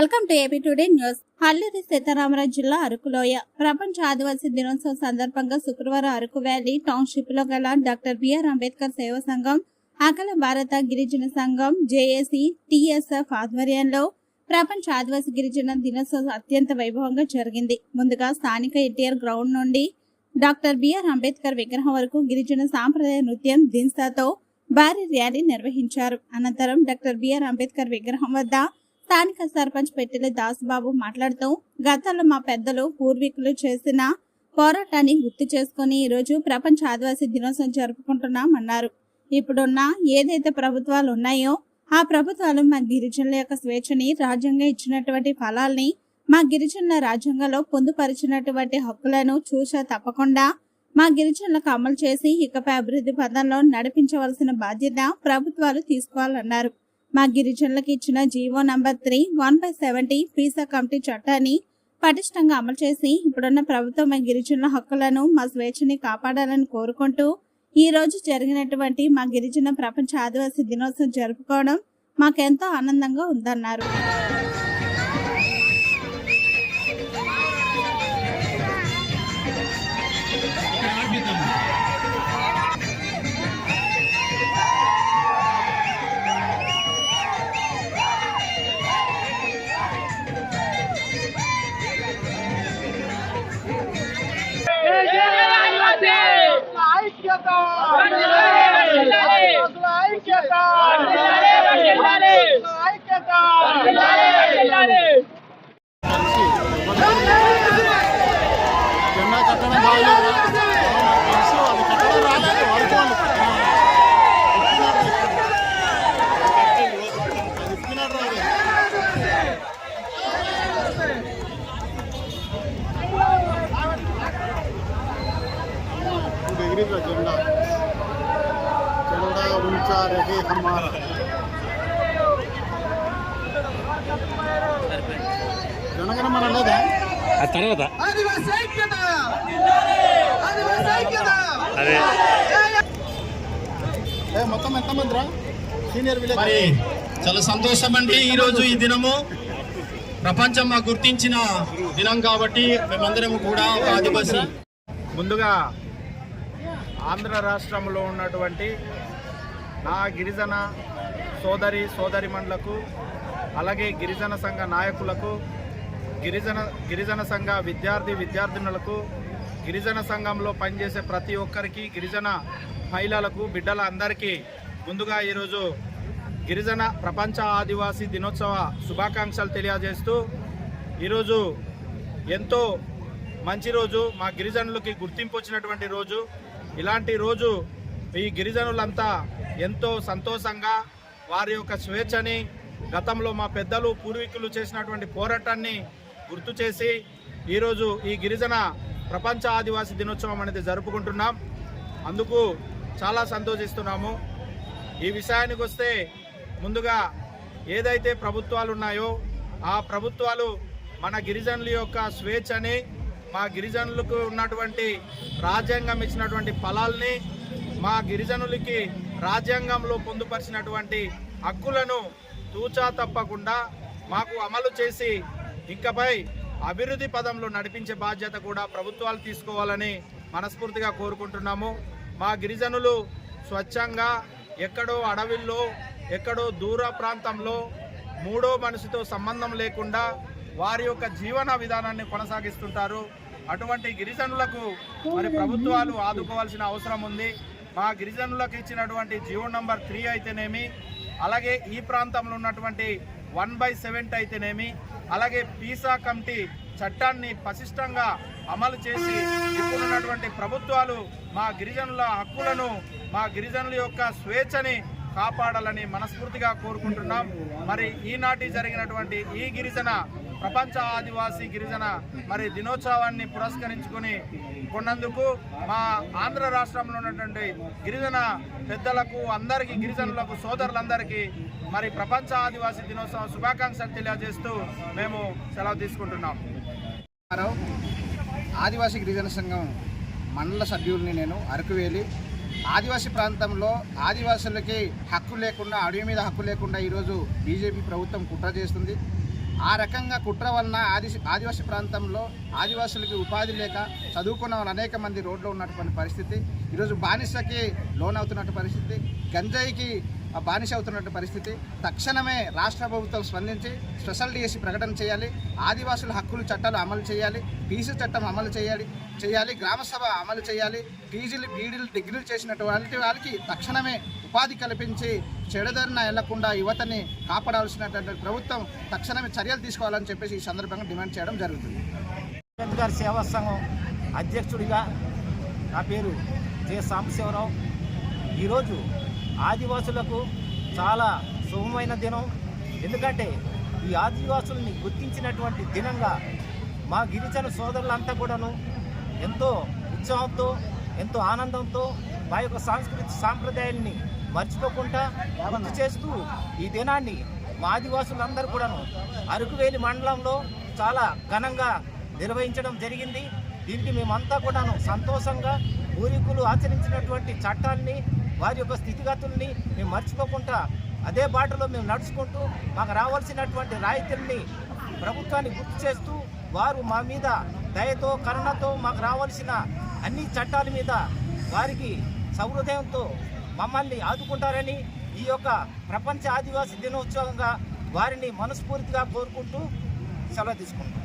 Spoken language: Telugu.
Welcome to AP today news. Alluri Sitaramaraju జిల్లా అరకులోయ. ప్రపంచ ఆదివాసీ దినోత్సవం సందర్భంగా శుక్రవారం అరకు వ్యాలీ టౌన్షిప్లో గల డాక్టర్ బిఆర్ అంబేద్కర్ సేవా సంఘం అఖిల భారత గిరిజన సంఘం జేఏసీ టిఎస్ఎఫ్ ఆధ్వర్యంలో ప్రపంచ ఆదివాసీ గిరిజన దినోత్సవం అత్యంత వైభవంగా జరిగింది. ముందుగా స్థానిక ఎన్టీఆర్ గ్రౌండ్ నుండి డాక్టర్ బిఆర్ అంబేద్కర్ విగ్రహం వరకు గిరిజన సాంప్రదాయ నృత్యం దిన్సాతో భారీ ర్యాలీ నిర్వహించారు. అనంతరం డాక్టర్ బిఆర్ అంబేద్కర్ విగ్రహం వద్ద స్థానిక సర్పంచ్ పెట్టెల దాసుబాబు మాట్లాడుతూ గతంలో మా పెద్దలు పూర్వీకులు చేసిన పోరాటాన్ని గుర్తు చేసుకుని ఈరోజు ప్రపంచ ఆదివాసీ దినోత్సవం జరుపుకుంటున్నామన్నారు. ఇప్పుడున్న ఏదైతే ప్రభుత్వాలు ఉన్నాయో ఆ ప్రభుత్వాలు మా గిరిజనుల యొక్క స్వేచ్ఛని రాజ్యంగా ఇచ్చినటువంటి ఫలాల్ని మా గిరిజనుల రాజ్యాంగంలో పొందుపరిచినటువంటి హక్కులను చూసా తప్పకుండా మా గిరిజనులకు అమలు చేసి ఇకపై అభివృద్ధి పదంలో నడిపించవలసిన బాధ్యత ప్రభుత్వాలు తీసుకోవాలన్నారు. మా గిరిజనులకు ఇచ్చిన GO number three one by seventy PESA committee చట్టాన్ని పటిష్టంగా అమలు చేసి ఇప్పుడున్న ప్రభుత్వం మా గిరిజనుల హక్కులను మా స్వేచ్ఛని కాపాడాలని కోరుకుంటూ ఈ రోజు జరిగినటువంటి మా గిరిజన ప్రపంచ ఆదివాసీ దినోత్సవం జరుపుకోవడం మాకెంతో ఆనందంగా ఉందన్నారు. హమారా జనగణమన లేదా ఆ తర్వాత ఆదివాసీ ఐక్యత ఆదివాసీ ఐక్యత అదే ఏ మొత్తం ఎంతమంది రా సీనియర్ విలేజ్ మరి చాలా సంతోషం అండి ఈరోజు ఈ దినము. ప్రపంచం మాకు గుర్తించిన దినం కాబట్టి మేమందరం కూడా ఒక ఆదివాసీ. ముందుగా ఆంధ్ర రాష్ట్రంలో ఉన్నటువంటి నా గిరిజన సోదరి సోదరిమణులకు అలాగే గిరిజన సంఘ నాయకులకు గిరిజన గిరిజన సంఘ విద్యార్థి విద్యార్థినులకు గిరిజన సంఘంలో పనిచేసే ప్రతి ఒక్కరికి గిరిజన మహిళలకు బిడ్డల అందరికీ ముందుగా ఈరోజు గిరిజన ప్రపంచ ఆదివాసీ దినోత్సవ శుభాకాంక్షలు తెలియజేస్తూ ఈరోజు ఎంతో మంచి రోజు మా గిరిజనులకి గుర్తింపు వచ్చినటువంటి రోజు. ఇలాంటి రోజు ఈ గిరిజనులంతా ఎంతో సంతోషంగా వారి యొక్క స్వేచ్ఛని గతంలో మా పెద్దలు పూర్వీకులు చేసినటువంటి పోరాటాన్ని గుర్తు చేసి ఈరోజు ఈ గిరిజన ప్రపంచ ఆదివాసీ దినోత్సవం అనేది జరుపుకుంటున్నాం. అందుకు చాలా సంతోషిస్తున్నాము. ఈ విషయానికి వస్తే ముందుగా ఏదైతే ప్రభుత్వాలు ఉన్నాయో ఆ ప్రభుత్వాలు మన గిరిజనుల యొక్క స్వేచ్ఛని మా గిరిజనులకు ఉన్నటువంటి రాజ్యాంగం ఇచ్చినటువంటి ఫలాల్ని మా గిరిజనులకి రాజ్యాంగంలో పొందుపరిచినటువంటి హక్కులను తూచా తప్పకుండా మాకు అమలు చేసి ఇకపై అభివృద్ధి పదంలో నడిపించే బాధ్యత కూడా ప్రభుత్వాలు తీసుకోవాలని మనస్ఫూర్తిగా కోరుకుంటున్నాము. మా గిరిజనులు స్వచ్ఛంగా ఎక్కడో అడవిల్లో ఎక్కడో దూర ప్రాంతంలో మూడో మనిషితో సంబంధం లేకుండా వారి యొక్క జీవన విధానాన్ని కొనసాగిస్తుంటారు. అటువంటి గిరిజనులకు మరి ప్రభుత్వాలు ఆదుకోవాల్సిన అవసరం ఉంది. మా గిరిజనులకు ఇచ్చినటువంటి జీవో నంబర్ త్రీ అయితేనేమి అలాగే ఈ ప్రాంతంలో ఉన్నటువంటి వన్ బై సెవెంటీ అయితేనేమి అలాగే పీసా కమిటీ చట్టాన్ని పసిష్టంగా అమలు చేసి ఇప్పుడున్నటువంటి ప్రభుత్వాలు మా గిరిజనుల హక్కులను మా గిరిజనుల యొక్క స్వేచ్ఛని కాపాడాలని మనస్ఫూర్తిగా కోరుకుంటున్నాం. మరి ఈనాటి జరిగినటువంటి ఈ గిరిజన ప్రపంచ ఆదివాసీ గిరిజన మరి దినోత్సవాన్ని పురస్కరించుకొని కొన్నందుకు మా ఆంధ్ర రాష్ట్రంలో ఉన్నటువంటి గిరిజన పెద్దలకు అందరికీ గిరిజనులకు సోదరులందరికీ మరి ప్రపంచ ఆదివాసీ దినోత్సవం శుభాకాంక్షలు తెలియజేస్తూ మేము సెలవు తీసుకుంటున్నాం. ఆదివాసీ గిరిజన సంఘం మండల సభ్యుల్ని నేను అరకువేలి ఆదివాసీ ప్రాంతంలో ఆదివాసులకి హక్కు లేకుండా అడవి మీద హక్కు లేకుండా ఈరోజు బీజేపీ ప్రభుత్వం కుట్ర చేస్తుంది. ఆ రకంగా కుట్ర వలన ఆది ఆదివాసీ ప్రాంతంలో ఆదివాసులకి ఉపాధి లేక చదువుకున్న వాళ్ళు అనేక మంది రోడ్లో ఉన్నటువంటి పరిస్థితి. ఈరోజు బానిసకి లోనవుతున్నట్టు పరిస్థితి. గంజాయికి బానిస అవుతున్నటువంటి పరిస్థితి. తక్షణమే రాష్ట్ర ప్రభుత్వం స్పందించి స్పెషల్ డిఎస్సి ప్రకటన చేయాలి. ఆదివాసుల హక్కులు చట్టాలు అమలు చేయాలి. పీసీ చట్టం అమలు చేయాలి. చేయాలి. గ్రామసభ అమలు చేయాలి. పీజీలు బీడీలు డిగ్రీలు చేసినటువంటి వాళ్ళకి తక్షణమే ఉపాధి కల్పించి చెడదరిన వెళ్ళకుండా యువతని కాపాడాల్సినటువంటి ప్రభుత్వం తక్షణమే చర్యలు తీసుకోవాలని చెప్పేసి ఈ సందర్భంగా డిమాండ్ చేయడం జరుగుతుంది. అంబేద్కర్ సేవా సంఘం అధ్యక్షుడిగా నా పేరు జె. సాంబశివరావు. ఈరోజు ఆదివాసులకు చాలా శుభమైన దినం. ఎందుకంటే ఈ ఆదివాసుల్ని గుర్తించినటువంటి దినంగా మా గిరిజన సోదరులంతా కూడాను ఎంతో ఉత్సాహంతో ఎంతో ఆనందంతో మా యొక్క సాంస్కృతిక సాంప్రదాయాల్ని మర్చిపోకుండా గుర్తు చేస్తూ ఈ దినాన్ని మా ఆదివాసులందరూ కూడాను అరకువేలి మండలంలో చాలా ఘనంగా నిర్వహించడం జరిగింది. దీనికి మేమంతా కూడాను సంతోషంగా పూర్వీకులు ఆచరించినటువంటి చట్టాన్ని వారి యొక్క స్థితిగతుల్ని మేము మర్చిపోకుండా అదే బాటలో మేము నడుచుకుంటూ మాకు రావాల్సినటువంటి రాయితీల్ని ప్రభుత్వాన్ని గుర్తు చేస్తూ వారు మా మీద దయతో కరుణతో మాకు రావాల్సిన అన్ని చట్టాల మీద వారికి సహృదయంతో మమ్మల్ని ఆదుకుంటారని ఈ యొక్క ప్రపంచ ఆదివాసీ దినోత్సవంగా వారిని మనస్ఫూర్తిగా కోరుకుంటూ సెలవు తీసుకుంటాం